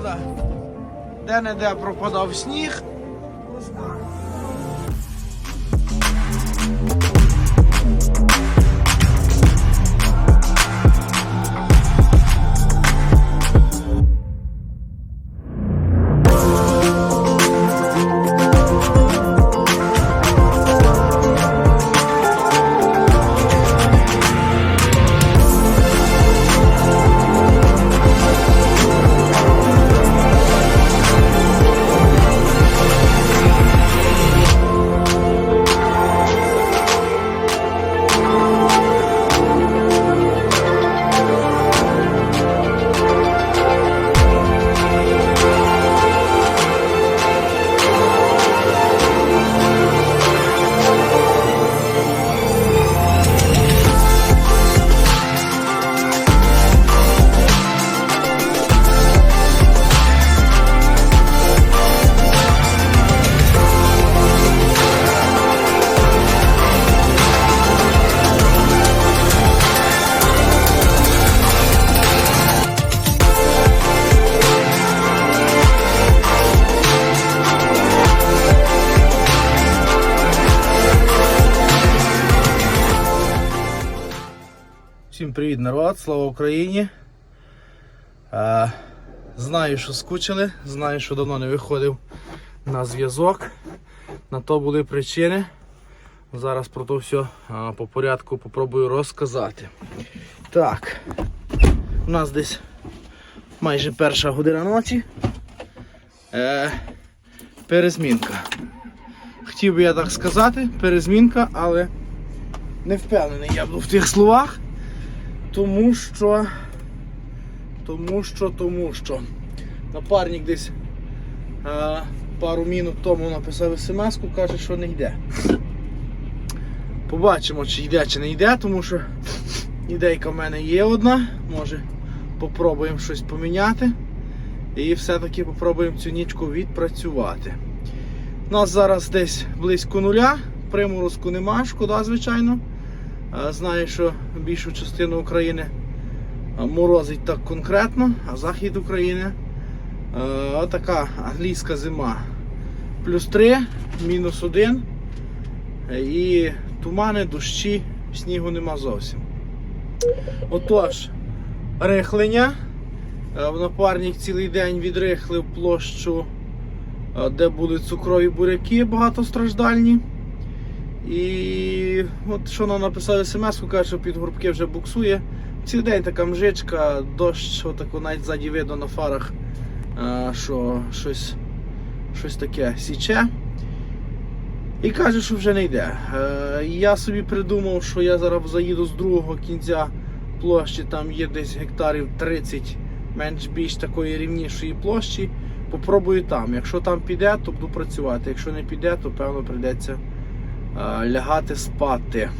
погода. Де-не-де пропадав сніг. Всім привіт, народ, слава Україні. Е, знаю, що скучили, знаю, що давно не виходив на зв'язок. На то були причини. Зараз про то все е, по порядку попробую розказати. Так, у нас десь майже перша година ночі. Е, перезмінка. Хотів би я так сказати, перезмінка, але не впевнений я був в тих словах. Тому що. Тому що, тому що. Напарник десь е, пару мінут тому написав смс-ку, каже, що не йде. Побачимо, чи йде, чи не йде, тому що ідейка в мене є одна. Може попробуємо щось поміняти. І все-таки попробуємо цю нічку відпрацювати. У нас зараз десь близько нуля, приморозку нема, шкода, звичайно. Е, Знаю, що більшу частину України е, морозить так конкретно, а захід України е, така англійська зима. Плюс 3, мінус 1 і тумани, дощі, снігу нема зовсім. Отож, рихлення. Е, В напарник цілий день відрихлив площу, е, де були цукрові буряки багатостраждальні. І от що нам написав смс, каже, що під горбки вже буксує. Цілий день така мжичка, дощ, отако навіть ззаді видно на фарах, е, що щось, щось таке січе. І каже, що вже не йде. Е, Я собі придумав, що я зараз заїду з другого кінця площі, там є десь гектарів 30 менш більш такої рівнішої площі. Попробую там. Якщо там піде, то буду працювати. Якщо не піде, то певно прийдеться лягати спати.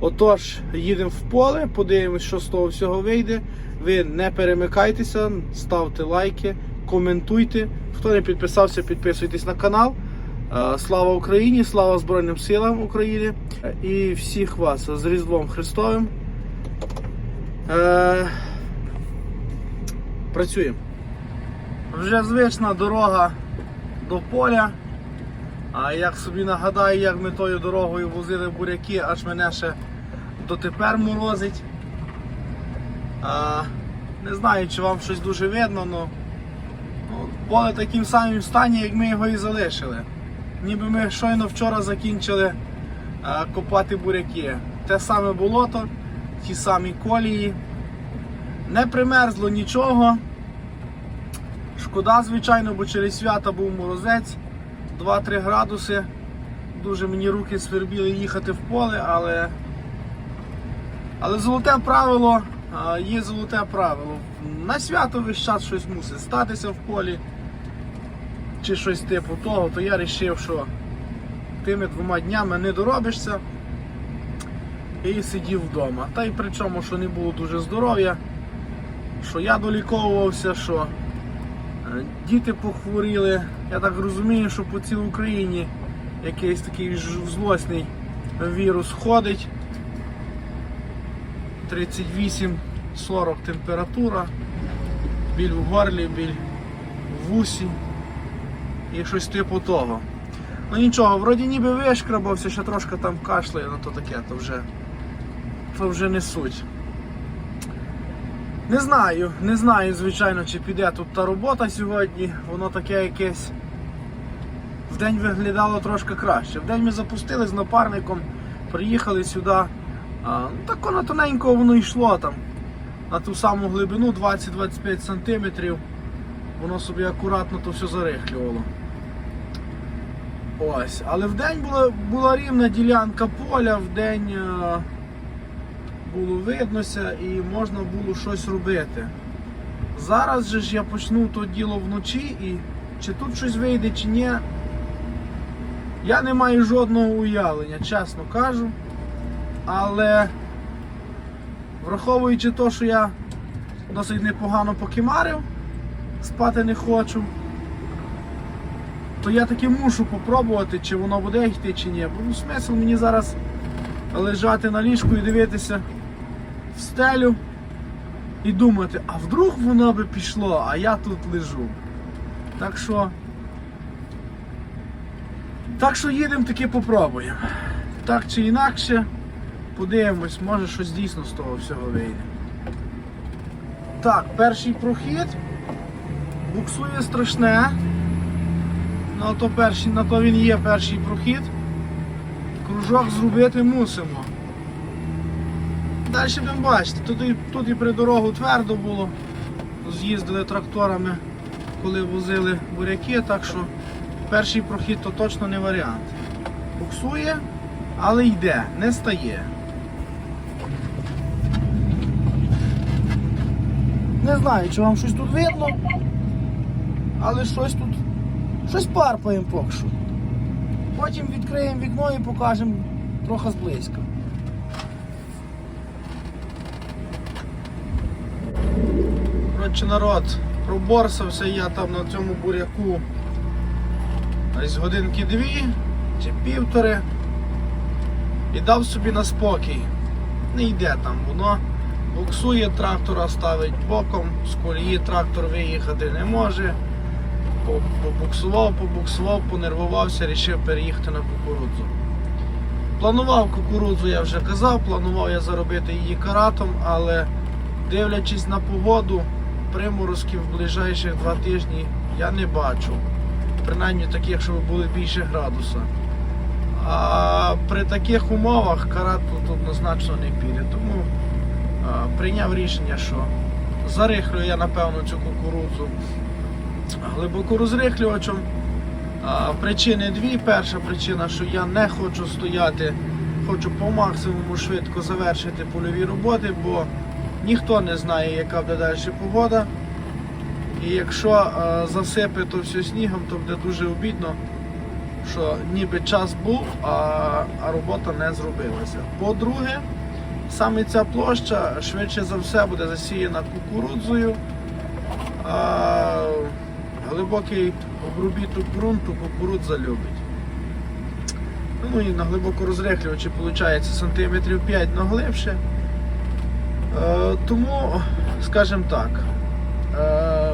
Отож, їдемо в поле, подивимось, що з того всього вийде. Ви не перемикайтеся, ставте лайки, коментуйте. Хто не підписався, підписуйтесь на канал. Е, Слава Україні, слава Збройним силам України Е, і всіх вас з Різдвом Христовим. Е, Працюємо. Вже звична дорога до поля. А як собі нагадаю, як ми тою дорогою возили буряки, аж мене ще дотепер морозить. А, не знаю, чи вам щось дуже видно, але ну, поле таким самим стані, як ми його і залишили. Ніби ми щойно вчора закінчили а, копати буряки. Те саме болото, ті самі колії. Не примерзло нічого. Шкода, звичайно, бо через свята був морозець 2-3 градуси. Дуже мені руки свербіли їхати в поле, але але золоте правило, є золоте правило. На свято весь час щось мусить статися в полі чи щось типу того, то я вирішив, що тими двома днями не доробишся і сидів вдома. Та й при чому, що не було дуже здоров'я, що я доліковувався, що діти похворіли. Я так розумію, що по цілій Україні якийсь такий злосний вірус ходить. 38-40 температура, біль в горлі, біль вусі і щось типу того. Ну нічого, вроді ніби вишкрабався, ще трошки там кашляє, ну то таке, то вже, то вже не суть. Не знаю, не знаю, звичайно, чи піде тут та робота сьогодні. Воно таке якесь. Вдень виглядало трошки краще. Вдень ми запустили з напарником, приїхали сюди. Ну, так воно тоненько воно йшло там. На ту саму глибину 20-25 см. Воно собі акуратно то все зарихлювало. Ось. Але вдень була, була рівна ділянка поля, вдень е, було виднося і можна було щось робити. Зараз же ж я почну то діло вночі і чи тут щось вийде, чи ні. Я не маю жодного уявлення, чесно кажу. Але враховуючи те, що я досить непогано покимарив, спати не хочу, то я таки мушу попробувати, чи воно буде йти, чи ні. Бо ну, смисл мені зараз лежати на ліжку і дивитися стелю і думати, а вдруг воно би пішло, а я тут лежу. Так що. Так що їдемо таки попробуємо. Так чи інакше, подивимось, може щось дійсно з того всього вийде. Так, перший прохід. Буксує страшне. На то, перший, на то він є перший прохід. Кружок зробити мусимо. Далі будемо бачити. Тут тут і при дорогу твердо було. З'їздили тракторами, коли возили буряки, так що перший прохід то точно не варіант. Буксує, але йде, не стає. Не знаю, чи вам щось тут видно, але щось тут, щось парпаємо поки що. Потім відкриємо вікно і покажемо трохи зблизька. Коротше, народ, проборсався я там на цьому буряку десь годинки дві чи півтори і дав собі на спокій. Не йде там, воно буксує трактора, ставить боком, з колії трактор виїхати не може. Побуксував, побуксував, понервувався, рішив переїхати на кукурудзу. Планував кукурудзу, я вже казав, планував я заробити її каратом, але дивлячись на погоду, приморозків в ближайших два тижні я не бачу. Принаймні таких, щоб були більше градуса. А при таких умовах карат тут однозначно не піде. Тому а, прийняв рішення, що зарихлю я напевно цю кукурудзу глибоко розрихлювачем. А, Причини дві. Перша причина, що я не хочу стояти, хочу по максимуму швидко завершити польові роботи, бо ніхто не знає, яка буде далі погода. І якщо е, засипе то все снігом, то буде дуже обідно, що ніби час був, а, а робота не зробилася. По-друге, саме ця площа швидше за все буде засіяна кукурудзою. А, глибокий обробіток ґрунту кукурудза любить. Ну і на глибоко розрихлювачі виходить сантиметрів 5 на глибше. Е, тому, скажімо так, е,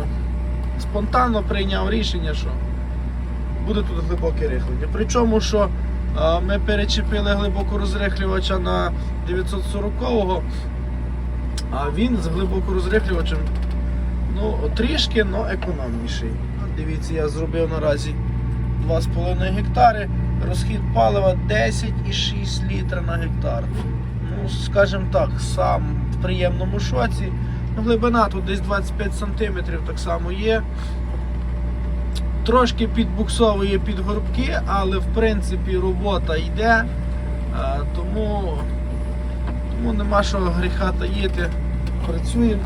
спонтанно прийняв рішення, що буде тут глибоке рихлення. Причому, що е, ми перечепили глибоко розрихлювача на 940-го, а він з глибоко розрихлювачем ну, трішки, але економніший. Дивіться, я зробив наразі 2,5 гектари, розхід палива 10,6 літра на гектар. Скажімо так, сам в приємному шоці. Ну, глибина тут десь 25 см так само є. Трошки підбуксовує під горбки, але в принципі робота йде, тому, тому нема що гріха таїти. Працюємо.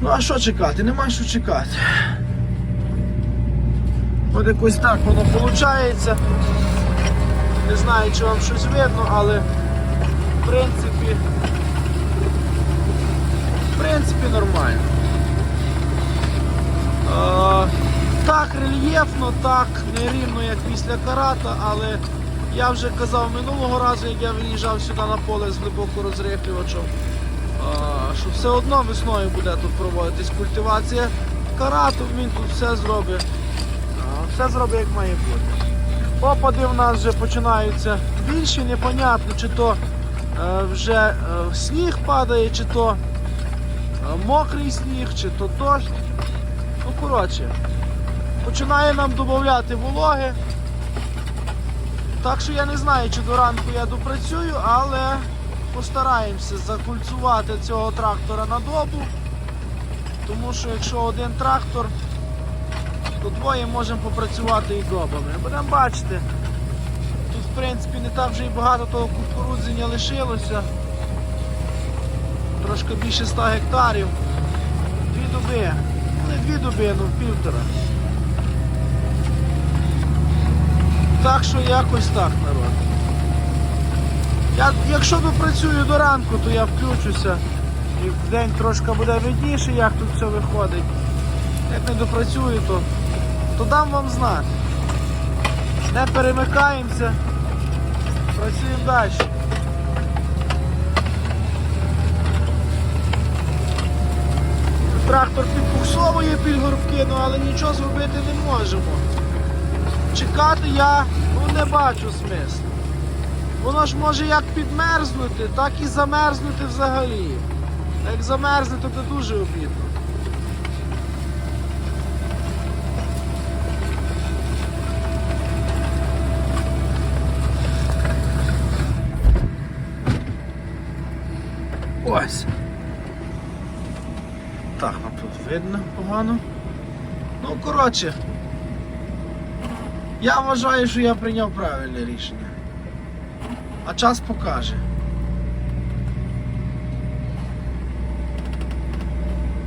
Ну а що чекати? Нема що чекати. От якось так воно виходить. Не знаю, чи вам щось видно, але в принципі, в принципі нормально. Е, так рельєфно, так нерівно, як після карата, але я вже казав минулого разу, як я виїжджав сюди на поле з глибоко розрихлювачем, е, що все одно весною буде тут проводитись культивація карату, він тут все зробить. Все зробить як має бути. Опади в нас вже починаються більші, непонятно, чи то е, вже е, сніг падає, чи то е, мокрий сніг, чи то дощ. Ну, коротше, починає нам додати вологи. Так що я не знаю, чи до ранку я допрацюю, але постараємося закульцувати цього трактора на добу. Тому що якщо один трактор, то двоє можемо попрацювати і добами. Будемо бачити. Тут в принципі не так вже і багато того кукурудзення лишилося. Трошки більше 100 гектарів. Дві доби. Не дві доби, ну півтора. Так що якось так, народ. Я, якщо допрацюю до ранку, то я включуся. І в день трошки буде видніше, як тут все виходить. Як не допрацюю, то, то дам вам знати. Не перемикаємося. Працюємо далі. Трактор підбуксовує під горбки, ну але нічого зробити не можемо. Чекати я ну, не бачу смислу. Воно ж може як підмерзнути, так і замерзнути взагалі. Як замерзне, то це дуже обідно. Ось. Так, нам тут видно погано. Ну, коротше. Я вважаю, що я прийняв правильне рішення. А час покаже.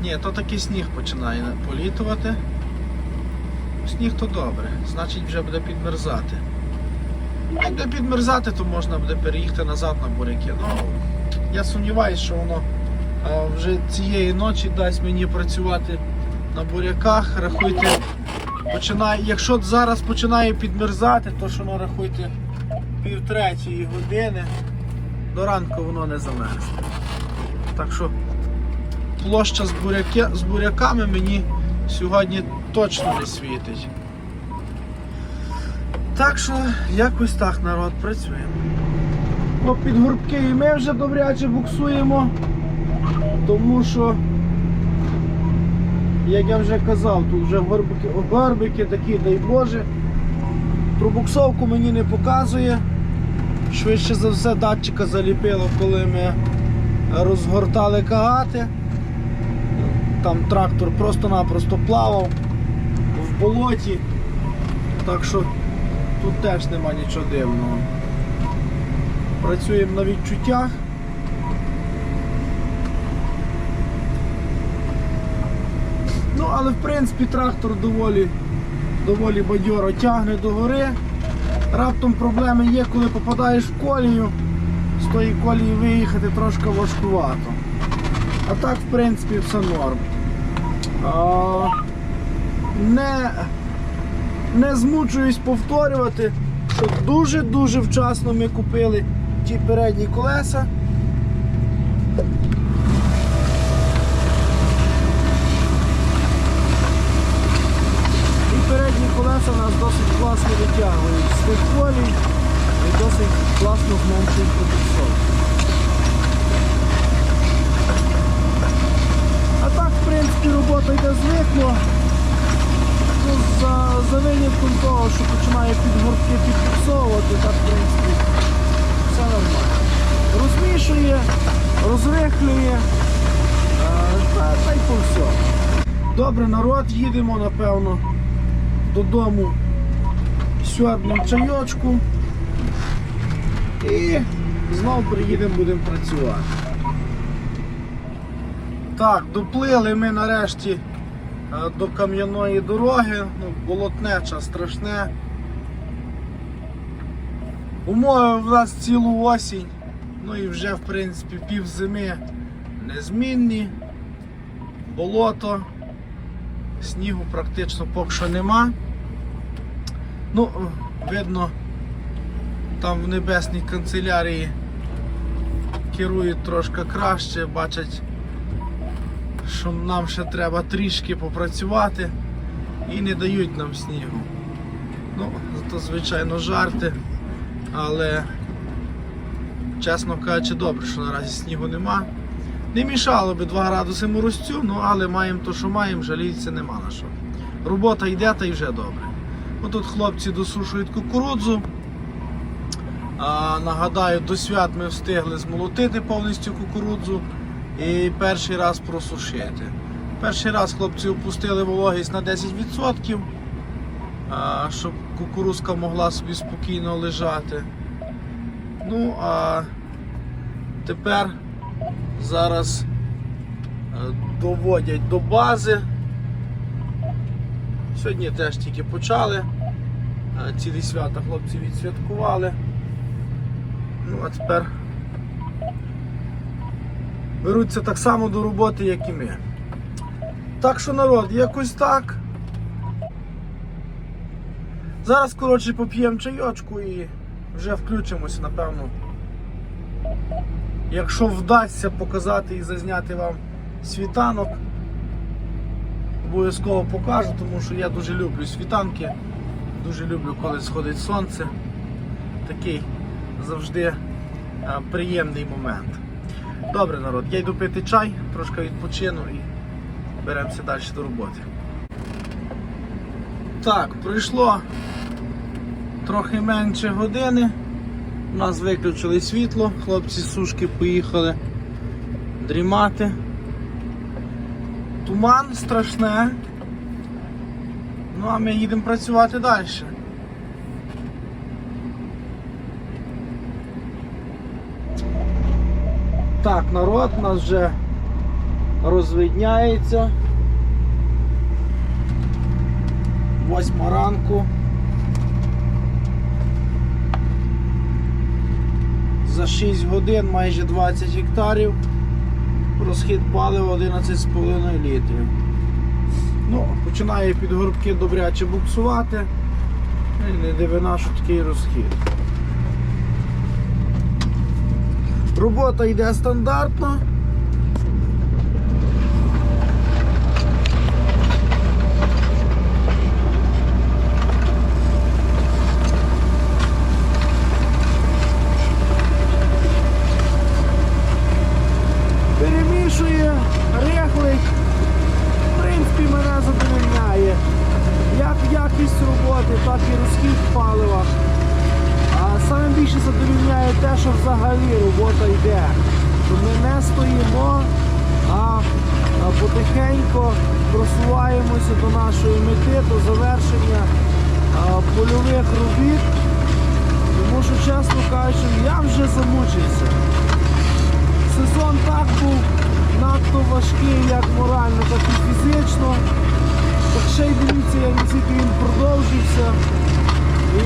Ні, то такий сніг починає політувати. Сніг то добре, значить вже буде підмерзати. Як буде підмерзати, то можна буде переїхати назад на буряки. Я сумніваюся, що воно вже цієї ночі дасть мені працювати на буряках. Рахуйте, починає, якщо зараз починає підмерзати, то що ну, рахуйте пів третьої години до ранку воно не замерзне. Так що площа з, буряки, з буряками мені сьогодні точно не світить. Так що якось так народ працюємо. О, під і ми вже добряче буксуємо, тому що, як я вже казав, тут вже горбики, горбики такі, дай Боже. Пробуксовку мені не показує. Швидше за все датчика заліпило, коли ми розгортали кагати. Там трактор просто-напросто плавав в болоті. Так що тут теж нема нічого дивного. Працюємо на відчуттях. Ну, але в принципі трактор доволі, доволі бадьоро тягне до гори. Раптом проблеми є, коли попадаєш в колію, з тої колії виїхати трошки важкувато. А так, в принципі, все норм. А, не, не змучуюсь повторювати, що дуже-дуже вчасно ми купили ті передні колеса. І передні колеса нас досить класно витягують з тих колій і досить класно зменшують пробуксовку. А так, в принципі, робота йде звикла. Ну, за, за винятком того, що починає під гортки підфіксовувати, так, в принципі, все нормально. Розмішує, розрихлює, е, та, та й по все. Добре, народ, їдемо, напевно, додому сьогодним чайочку. І знову приїдемо, будемо працювати. Так, доплили ми нарешті е, до кам'яної дороги, ну, болотнеча страшне. Умови в нас цілу осінь, ну і вже в принципі пів зими незмінні, болото, снігу практично поки що нема. Ну, видно, там в небесній канцелярії керують трошки краще, бачать що нам ще треба трішки попрацювати і не дають нам снігу. Ну, зато, звичайно, жарти, але чесно кажучи, добре, що наразі снігу нема. Не мішало би 2 градуси морозцю, ну але маємо то, що маємо, жалітися нема на що. Робота йде та й вже добре. Отут хлопці досушують кукурудзу. А, нагадаю, до свят ми встигли змолотити повністю кукурудзу і перший раз просушити. Перший раз хлопці опустили вологість на 10%, а, щоб кукурузка могла собі спокійно лежати. Ну а тепер зараз е, доводять до бази. Сьогодні теж тільки почали. Е, Цілі свята хлопці відсвяткували. Ну а тепер беруться так само до роботи, як і ми. Так що народ, якось так. Зараз, коротше, поп'ємо чайочку і вже включимося, напевно. Якщо вдасться показати і зазняти вам світанок, обов'язково покажу, тому що я дуже люблю світанки, дуже люблю, коли сходить сонце. Такий завжди а, приємний момент. Добре, народ, я йду пити чай, трошки відпочину і беремося далі до роботи. Так, пройшло трохи менше години. У нас виключили світло, хлопці сушки поїхали дрімати. Туман страшне. Ну а ми їдемо працювати далі. Так, народ у нас вже розвидняється. Восьма ранку. За 6 годин майже 20 гектарів. Розхід палива 11,5 літрів. Ну, починає під горбки добряче буксувати. І не дивина, що такий розхід. Робота йде стандартно. Перемішує, рехлить. В принципі, мене задовольняє. Як якість роботи, так і розхід палива. А саме більше задовільняє те, що взагалі робота йде. Ми не стоїмо, а потихеньку просуваємося до нашої мети, до завершення польових робіт. Тому що, чесно кажучи, я вже замучився. Сезон так був надто важкий, як морально, так і фізично. Так ще й дивіться, як наскільки він продовжився. І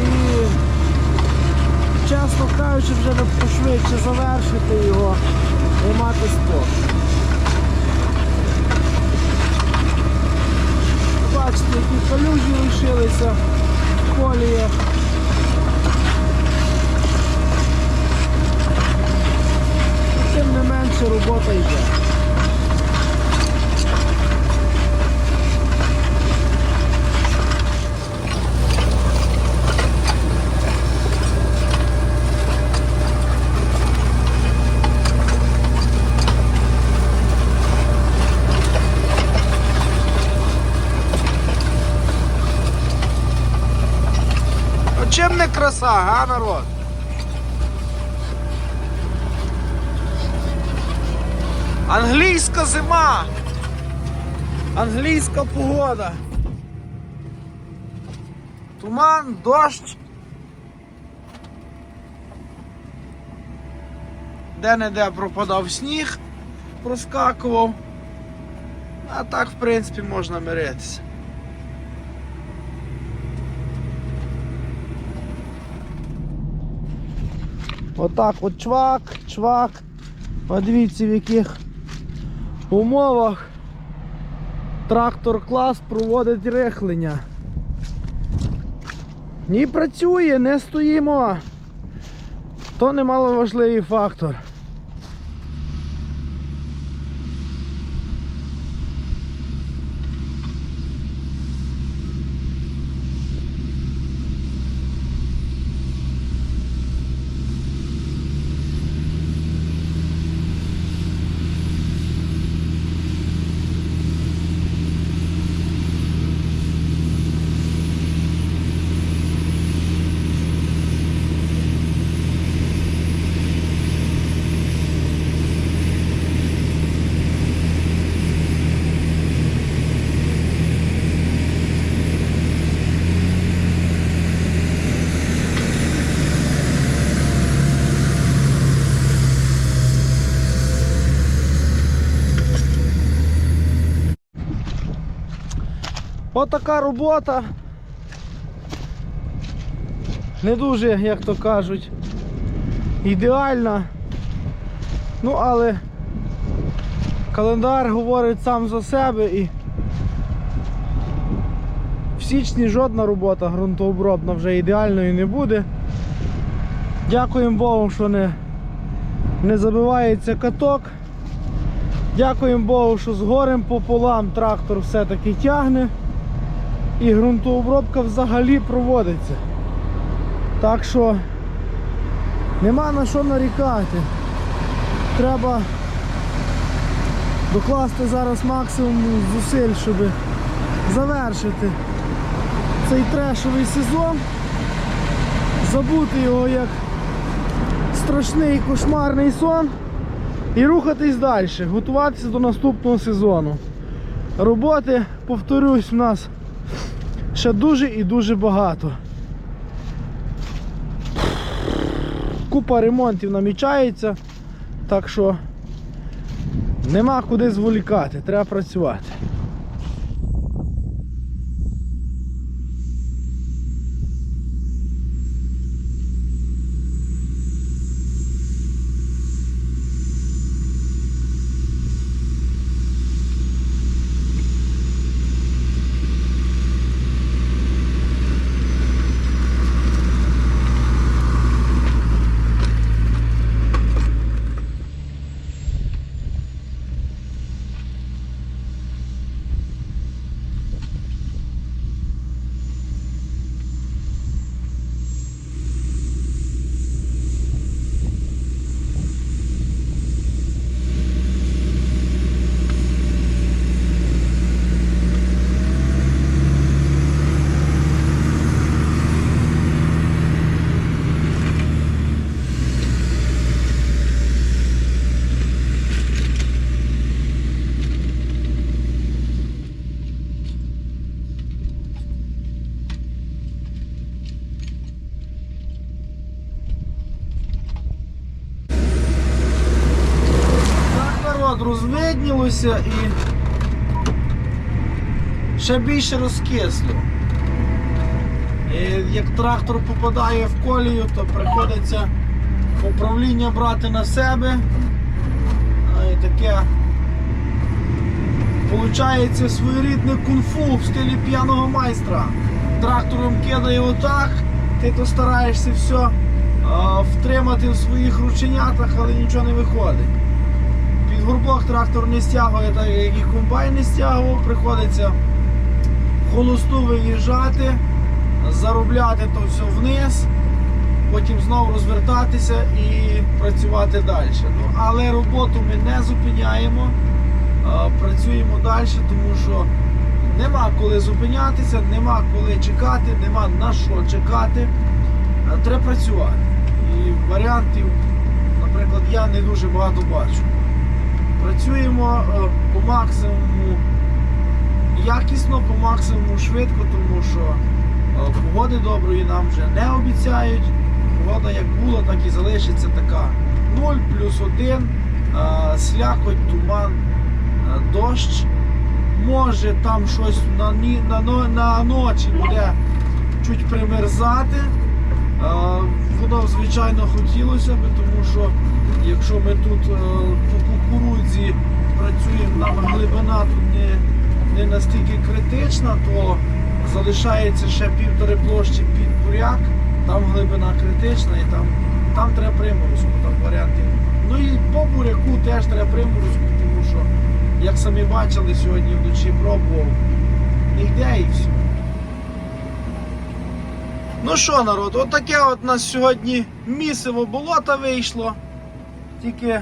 чесно кажучи, вже пошвидше завершити його і мати спорт. Бачите, які калюжі лишилися в коліях. Тим не менше робота йде. А чим не краса, га, народ? Англійська зима. Англійська погода. Туман, дощ. Де-не-де пропадав сніг, проскакував. А так, в принципі, можна миритися. Отак от чвак, чвак. Подивіться в яких умовах трактор клас проводить рихлення. Ні працює, не стоїмо. То немаловажливий фактор. Отака робота. Не дуже, як то кажуть, ідеальна. Ну, але календар говорить сам за себе і в січні жодна робота ґрунтообробна вже ідеальною не буде. Дякуємо Богу, що не, не забивається каток. Дякуємо Богу, що з горем пополам трактор все-таки тягне і ґрунтообробка взагалі проводиться. Так що нема на що нарікати. Треба докласти зараз максимум зусиль, щоб завершити цей трешовий сезон, забути його як страшний кошмарний сон і рухатись далі, готуватися до наступного сезону. Роботи, повторюсь, у нас ще дуже і дуже багато. Купа ремонтів намічається, так що нема куди зволікати, треба працювати. Так, народ розвиднілося і ще більше розкисло. І як трактор попадає в колію, то приходиться управління брати на себе. І таке Получається своєрідне кунг-фу в стилі п'яного майстра. Трактором кидає отак, ти то стараєшся все а, втримати в своїх рученятах, але нічого не виходить. Горбок трактор не стягує, так як і комбайн не стягував, приходиться холосту виїжджати, заробляти то все вниз, потім знову розвертатися і працювати далі. Ну, але роботу ми не зупиняємо, працюємо далі, тому що нема коли зупинятися, нема коли чекати, нема на що чекати. Треба працювати. І варіантів, наприклад, я не дуже багато бачу. Працюємо е, по максимуму якісно, по максимуму швидко, тому що е, погоди доброї нам вже не обіцяють. Погода як була, так і залишиться така. 0 плюс 1, е, слякоть, туман, дощ. Може там щось на, на, на ночі буде чуть примерзати. Воно звичайно хотілося б, тому що якщо ми тут е, по кукурудзі працюємо, нам глибина тут не, не настільки критична, то залишається ще півтори площі під буряк, там глибина критична і там, там треба приморозку, там варіантів. Ну і по буряку теж треба приморозку, тому що, як самі бачили, сьогодні вночі пробував, не йде і все. Ну що, народ, отаке от у нас сьогодні місиво болота вийшло. Тільки,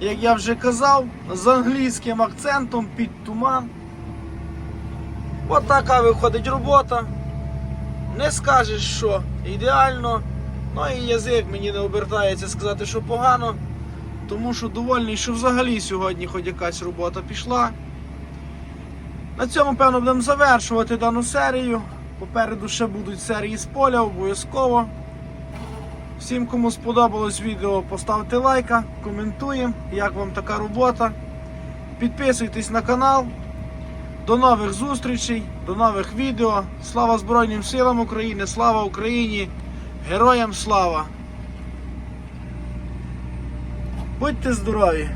як я вже казав, з англійським акцентом під туман. От така виходить робота. Не скажеш, що ідеально. Ну і язик мені не обертається сказати, що погано. Тому що довольний, що взагалі сьогодні хоч якась робота пішла. На цьому, певно, будемо завершувати дану серію. Попереду ще будуть серії з поля, обов'язково. Всім, кому сподобалось відео, поставте лайка, коментуємо, як вам така робота. Підписуйтесь на канал. До нових зустрічей. До нових відео. Слава Збройним силам України, слава Україні, героям слава! Будьте здорові!